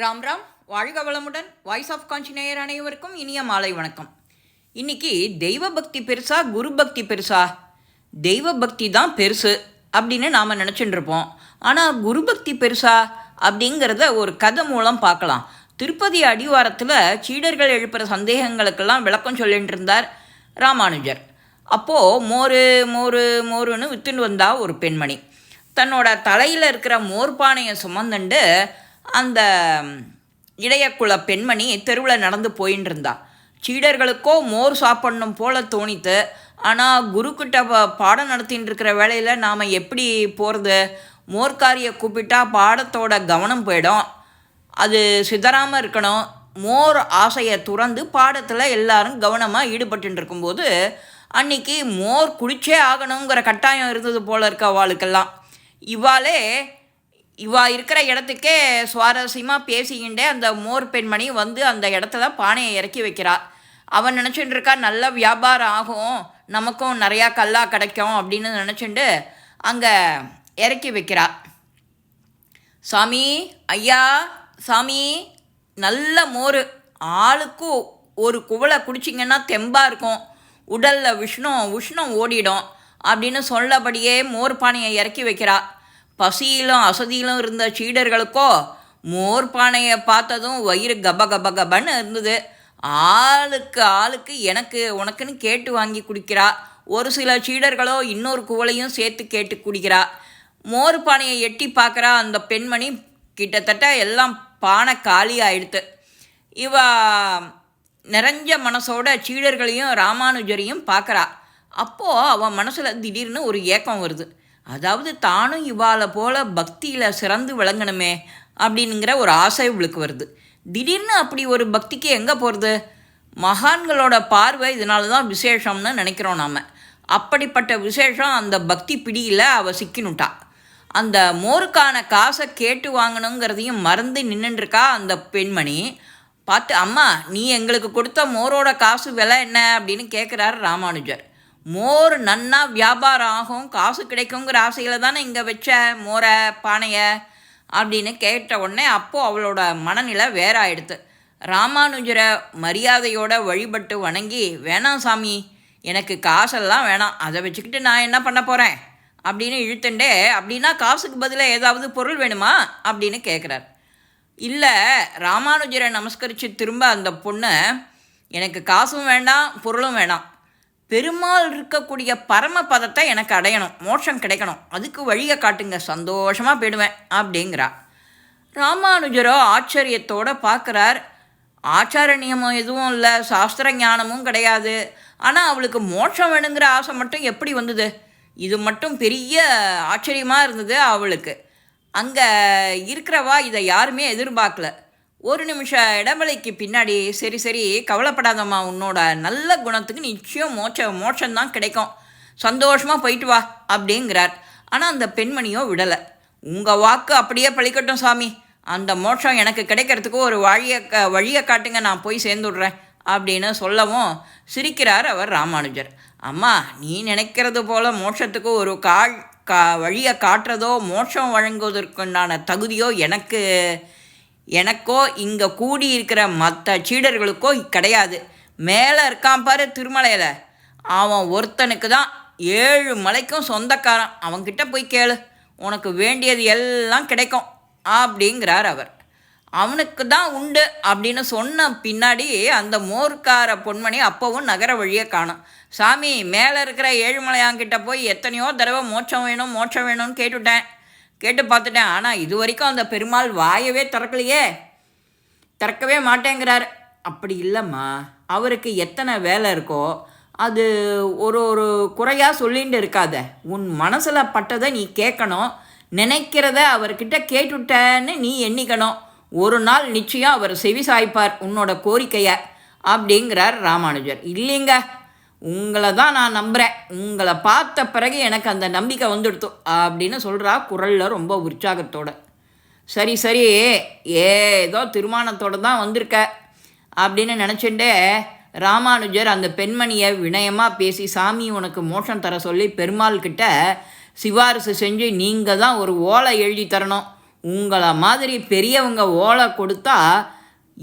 ராம் ராம் வாழ்க வளமுடன். Voice of காஞ்சி நேயர் அனைவருக்கும் இனிய மாலை வணக்கம். இன்னைக்கு தெய்வ பக்தி பெருசா குரு பக்தி பெருசா? தெய்வ பக்தி தான் பெருசு அப்படின்னு நாம் நினச்சிட்டு இருப்போம். ஆனால் குரு பக்தி பெருசா அப்படிங்கிறத ஒரு கதை மூலம் பார்க்கலாம். திருப்பதி அடிவாரத்தில் சீடர்கள் எழுப்புகிற சந்தேகங்களுக்கெல்லாம் விளக்கம் சொல்லிட்டு இருந்தார் ராமானுஜர். அப்போது மோர் மோரு மோருன்னு வித்துன்னு வந்தா ஒரு பெண்மணி. தன்னோட தலையில் இருக்கிற மோர் பானையை சுமந்துண்டு அந்த இளையக்குல பெண்மணி தெருவில் நடந்து போயின்னு இருந்தா சீடர்களுக்கோ மோர் சாப்பிடணும் போல தோணித்து ஆனால் குருக்கிட்ட பாடம் நடத்தின்னு இருக்கிற வேலையில் நாம் எப்படி போகிறது மோர்காரியை கூப்பிட்டா பாடத்தோட கவனம் போயிடும். அது சிதறாமல் இருக்கணும். மோர் ஆசையை துறந்து பாடத்தில் எல்லாரும் கவனமாக ஈடுபட்டு இருக்கும்போது அன்னைக்கு மோர் குடிச்சே ஆகணுங்கிற கட்டாயம் இருந்தது போல இருக்க அவளுக்கெல்லாம். இவாளே இவா இருக்கிற இடத்துக்கே சுவாரஸ்யமாக பேசிக்கிண்டே அந்த மோர் பெண்மணி வந்து அந்த இடத்துல பானையை இறக்கி வைக்கிறா. அவன் நினச்சிட்டு இருக்கா நல்ல வியாபாரம் ஆகும். நமக்கும் நிறையா கல்லா கிடைக்கும் அப்படின்னு நினச்சிண்டு அங்கே இறக்கி வைக்கிறா. சாமி ஐயா சாமி நல்ல மோர். ஆளுக்கு ஒரு குவளை குடிச்சிங்கன்னா தெம்பாக இருக்கும். உடலில் விஷ்ணம் உஷ்ணம் ஓடிடும் அப்படின்னு சொல்லபடியே மோர் பானையை இறக்கி வைக்கிறா. பசியிலும் அசதியிலும் இருந்த சீடர்களுக்கோ மோர் பானையை பார்த்ததும் வயிறு கப கப கபன்னு இருந்தது. ஆளுக்கு ஆளுக்கு எனக்கு உனக்குன்னு கேட்டு வாங்கி குடிக்கிறா. ஒரு சில சீடர்களோ இன்னொரு குவளையும் சேர்த்து கேட்டு குடிக்கிறா. மோர் பானையை எட்டி பார்க்குறா அந்த பெண்மணி. கிட்டத்தட்ட எல்லாம் பானை காலி ஆயிடுத்து. இவ நிறைஞ்ச மனசோட சீடர்களையும் ராமானுஜரையும் பார்க்குறா. அப்போது அவன் மனசில் திடீர்னு ஒரு ஏக்கம் வருது. அதாவது தானும் இவாளை போல பக்தியில் சிறந்து விளங்கணுமே அப்படிங்கிற ஒரு ஆசை இவளுக்கு வருது. திடீர்னு அப்படி ஒரு பக்திக்கு எங்கே போகிறது மகான்களோட பார்வை இதனால தான் விசேஷம்னு நினைக்கிறோம் நாம். அப்படிப்பட்ட விசேஷம் அந்த பக்தி பிடியில் அவள் சிக்கினுட்டா. அந்த மோருக்கான காசை கேட்டு வாங்கணுங்கிறதையும் மறந்து நின்றுருக்கா அந்த பெண்மணி. பார்த்து அம்மா நீ எங்களுக்கு கொடுத்த மோரோட காசு விலை என்ன? அப்படின்னு கேட்குறாரு ராமானுஜர். மோர் நன்னா வியாபாரம் ஆகும் காசு கிடைக்குங்கிற ஆசையில் தானே இங்கே வச்ச மோரை பானையை அப்படின்னு கேட்ட உடனே அப்போது அவளோட மனநிலை வேற ஆயிடுத்து ராமானுஜரை மரியாதையோட வழிபட்டு வணங்கி வேணாம் சாமி எனக்கு காசெல்லாம் வேணாம். அதை வச்சுக்கிட்டு நான் என்ன பண்ண போகிறேன் அப்படின்னு இழுத்துண்டே அப்படின்னா காசுக்கு பதிலாக ஏதாவது பொருள் வேணுமா? அப்படின்னு கேட்குறார் இல்லை ராமானுஜரை நமஸ்கரித்து திரும்ப அந்த பொண்ணு எனக்கு காசும் வேண்டாம் பொருளும் வேணாம். பெருமாள் இருக்கக்கூடிய பரமபதத்தை எனக்கு அடையணும் மோட்சம் கிடைக்கணும். அதுக்கு வழியை காட்டுங்க சந்தோஷமாக போயிடுவேன் அப்படிங்கிறா. ராமானுஜரோ ஆச்சரியத்தோடு பார்க்குறார். ஆச்சார நியமம் எதுவும் இல்லை சாஸ்திர ஞானமும் கிடையாது. ஆனால் அவளுக்கு மோட்சம் வேணுங்கிற ஆசை மட்டும் எப்படி வந்தது? இது மட்டும் பெரிய ஆச்சரியமாக இருந்தது அவளுக்கு. அங்கே இருக்கிறவா இதை யாருமே எதிர்பார்க்கல. ஒரு நிமிஷம் இடைவெளிக்கு பின்னாடி சரி சரி கவலைப்படாதம்மா உன்னோட நல்ல குணத்துக்கு நிச்சயம் மோட்ச மோட்சம்தான் கிடைக்கும். சந்தோஷமாக போயிட்டு வா அப்படிங்கிறார். ஆனால் அந்த பெண்மணியோ விடலை. உங்கள் வாக்கு அப்படியே பழிக்கட்டும் சாமி. அந்த மோட்சம் எனக்கு கிடைக்கிறதுக்கு ஒரு வழியை க வழியை காட்டுங்க நான் போய் சேர்ந்துடுறேன் அப்படின்னு சொல்லவும் சிரிக்கிறார் அவர் ராமானுஜர். அம்மா நீ நினைக்கிறது போல மோட்சத்துக்கு ஒரு கால் கா வழியை காட்டுறதோ மோட்சம் வழங்குவதற்குண்டான தகுதியோ எனக்கு எனக்கோ இங்கே கூடி இருக்கிற மற்ற சீடர்களுக்கோ கிடையாது. மேலே இருக்கான் பாரு திருமலையில். அவன் ஒருத்தனுக்கு தான் ஏழு மலைக்கும் சொந்தக்காரன். அவன்கிட்ட போய் கேளு. உனக்கு வேண்டியது எல்லாம் கிடைக்கும் அப்படிங்கிறார் அவர். அவனுக்கு தான் உண்டு அப்படின்னு சொன்ன பின்னாடி அந்த மோர்க்கார பொன்மணி அப்போவும் நகர வழியை காணும். சாமி மேலே இருக்கிற ஏழுமலையாங்கிட்ட போய் எத்தனையோ தடவை மோட்சம் வேணும் மோட்சம் வேணும்னு கேட்டுவிட்டேன் கேட்டு பார்த்துட்டேன். ஆனால் இது வரைக்கும் அந்த பெருமாள் வாயவே திறக்கலையே. திறக்கவே மாட்டேங்கிறார். அப்படி இல்லைம்மா. அவருக்கு எத்தனை வேலை இருக்கோ அது ஒரு ஒரு குறையாக சொல்லிட்டு இருக்காத. உன் மனசில் பட்டதை நீ கேட்கணும். நினைக்கிறத அவர்கிட்ட கேட்டுட்டேன்னு நீ எண்ணிக்கணும். ஒரு நாள் நிச்சயம் அவர் செவி சாய்ப்பார் உன்னோட கோரிக்கையை அப்படிங்கிறார் ராமானுஜர். இல்லைங்க. உங்களை தான் நான் நம்புகிறேன் உங்களை பார்த்த பிறகு எனக்கு அந்த நம்பிக்கை வந்துடுத்து அப்படின்னு சொல்கிறா குரலில் ரொம்ப உற்சாகத்தோட. சரி சரி ஏதோ திருமணத்தோடு தான் வந்திருக்க அப்படின்னு நினச்சிட்டே ராமானுஜர் அந்த பெண்மணியை வினயமாக பேசி சாமி உனக்கு மோஷம் தர சொல்லி பெருமாள் கிட்ட சிபாரிசு செஞ்சு நீங்கள் தான் ஒரு ஓலை எழுதி தரணும். உங்களை மாதிரி பெரியவங்க ஓலை கொடுத்தா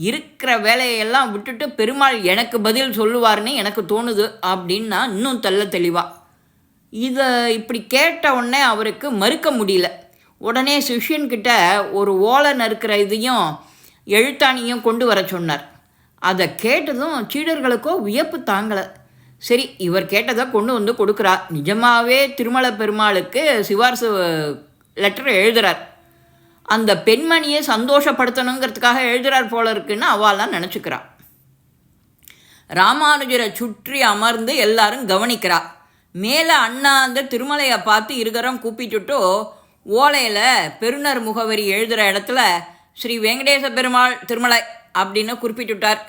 இருக்கிற வேலையெல்லாம் விட்டுட்டு பெருமாள் எனக்கு பதில் சொல்லுவார்னு எனக்கு தோணுது அப்படின்னா இன்னும் தெல்ல தெளிவாக இதை இப்படி கேட்ட உடனே அவருக்கு மறுக்க முடியல. உடனே சிஷ்யன்கிட்ட ஒரு ஓலை நறுக்கிற இதையும் எழுத்தாணியும் கொண்டு வர சொன்னார். அதை கேட்டதும் சீடர்களுக்கோ வியப்பு தாங்கலை. சரி இவர் கேட்டதை கொண்டு வந்து கொடுக்குறா நிஜமாகவே திருமலை பெருமாளுக்கு சிவாரசு லெட்டர் எழுதுறார். அந்த பெண்மணியை சந்தோஷப்படுத்தணுங்கிறதுக்காக எழுதுறார் போல இருக்குன்னு அவள்லாம் நினச்சிக்கிறா. ராமானுஜரை சுற்றி அமர்ந்து எல்லாரும் கவனிக்கிறா. மேலே அண்ணா அந்த திருமலையை பார்த்து இருகரம் கூப்பிட்டுட்டு ஓலையில் பெருநர் முகவரி எழுதுகிற இடத்துல ஸ்ரீ வெங்கடேச பெருமாள் திருமலை அப்படின்னு குறிப்பிட்டுட்டார்.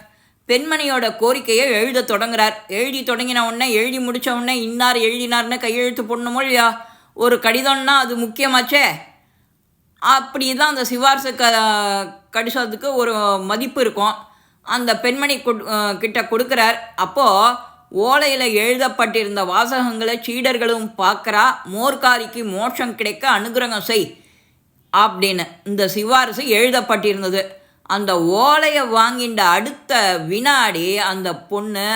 பெண்மணியோட கோரிக்கையை எழுத தொடங்குறார். எழுதி தொடங்கின உடனே எழுதி முடித்த உடனே இன்னார் எழுதினார்னு கையெழுத்து போடணுமோ இல்லையா? ஒரு கடிதம்னா அது முக்கியமாச்சே? அப்படி தான் அந்த சிபார்சு க கடிசத்துக்கு ஒரு மதிப்பு இருக்கும். அந்த பெண்மணி கிட்ட கொடுக்குறார். அப்போது ஓலையில் எழுதப்பட்டிருந்த வாசகங்களை சீடர்களும் பார்க்குறா. மோர்காரிக்கு மோட்சம் கிடைக்க அனுகிரகம் செய் அப்படின்னு இந்த சிவாரசு எழுதப்பட்டிருந்தது. அந்த ஓலையை வாங்கின்ற அடுத்த வினாடி அந்த பொண்ணு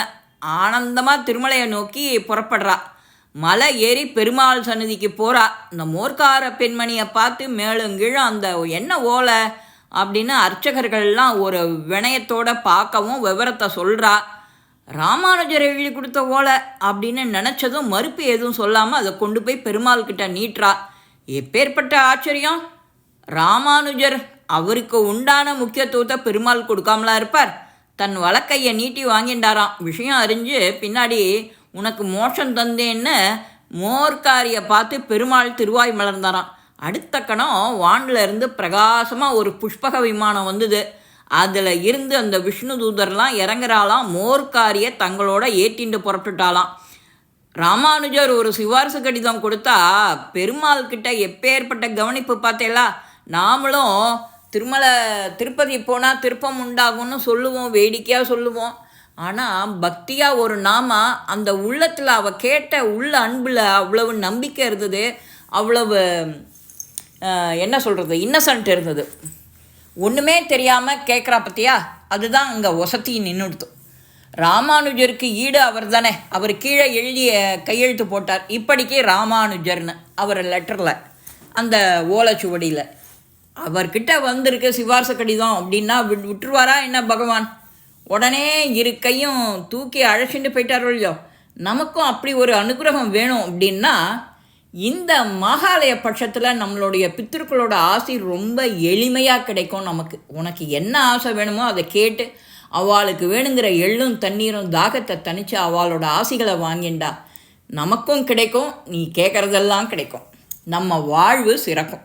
ஆனந்தமாக திருமலையை நோக்கி புறப்படுறா. மலை ஏறி பெருமாள் சன்னதிக்கு போகிறா இந்த மோர்க்கார பெண்மணியை பார்த்து மேலும் கீழும் அந்த என்ன ஓலை அப்படின்னு அர்ச்சகர்கள்லாம் ஒரு வினயத்தோட பார்க்கவும் விவரத்தை சொல்கிறா ராமானுஜர் எழுதி கொடுத்த ஓலை அப்படின்னு நினச்சதும் மறுப்பு எதுவும் சொல்லாமல் அதை கொண்டு போய் பெருமாள் கிட்ட நீட்டுறா. எப்பேற்பட்ட ஆச்சரியம்? ராமானுஜர் அவருக்கு உண்டான முக்கியத்துவத்தை பெருமாள் கொடுக்காமலா இருப்பார். தன் வழக்கையை நீட்டி வாங்கிண்டாராம். விஷயம் அறிஞ்சு பின்னாடி உனக்கு மோஷம் தந்தேன்னு மோர்காரியை பார்த்து பெருமாள் திருவாய் மலர்ந்தாராம். அடுத்த கணம் வானில் இருந்து பிரகாசமாக ஒரு புஷ்பக விமானம் வந்தது. அதில் இருந்து அந்த விஷ்ணு தூதர்லாம் இறங்குறாளாம். மோர்காரியை தங்களோட ஏற்றிண்டு புறப்பட்டுட்டாலாம் ராமானுஜர் ஒரு சிபாரிசு கடிதம் கொடுத்தா பெருமாள் கிட்ட எப்பேற்பட்ட கவனிப்பு பார்த்தேலா? நாமளும் திருமலை திருப்பதி போனால் திருப்பம் உண்டாகும்னு சொல்லுவோம் வேடிக்கையாக சொல்லுவோம். ஆனால் பக்தியாக ஒரு நாம அந்த உள்ளத்தில் அவள் கேட்ட உள்ள அன்பில் அவ்வளவு நம்பிக்கை இருந்தது அவ்வளவு என்ன சொல்கிறது இன்னசென்ட் இருந்தது. ஒன்றுமே தெரியாமல் கேட்குறா பற்றியா அதுதான் அங்கே ஒசத்தி நின்றுடுத்து ராமானுஜருக்கு ஈடு அவர் தானே அவர் கீழே எழுதிய கையெழுத்து போட்டார். இப்படிக்கு ராமானுஜர்னு அவர் லெட்டரில் அந்த ஓலைச்சுவடியில். அவர்கிட்ட வந்திருக்கு சிவாச கடிதம் அப்படின்னா விட் விட்டுருவாரா என்ன பகவான்? உடனே இரு கையும் தூக்கி அழைச்சிட்டு போயிட்டாரோ இல்லையோ நமக்கும் அப்படி ஒரு அனுகிரகம் வேணும் அப்படின்னா இந்த மகாலய பட்சத்தில் நம்மளுடைய பித்திருக்களோட ஆசை ரொம்ப எளிமையாக கிடைக்கும் நமக்கு. உனக்கு என்ன ஆசை வேணுமோ அதை கேட்டு அவளுக்கு வேணுங்கிற எள்ளும் தண்ணீரும் தாகத்தை தணித்து அவளோட ஆசைகளை வாங்கிண்டா. நமக்கும் கிடைக்கும் நீ கேட்குறதெல்லாம் கிடைக்கும். நம்ம வாழ்வு சிறக்கும்.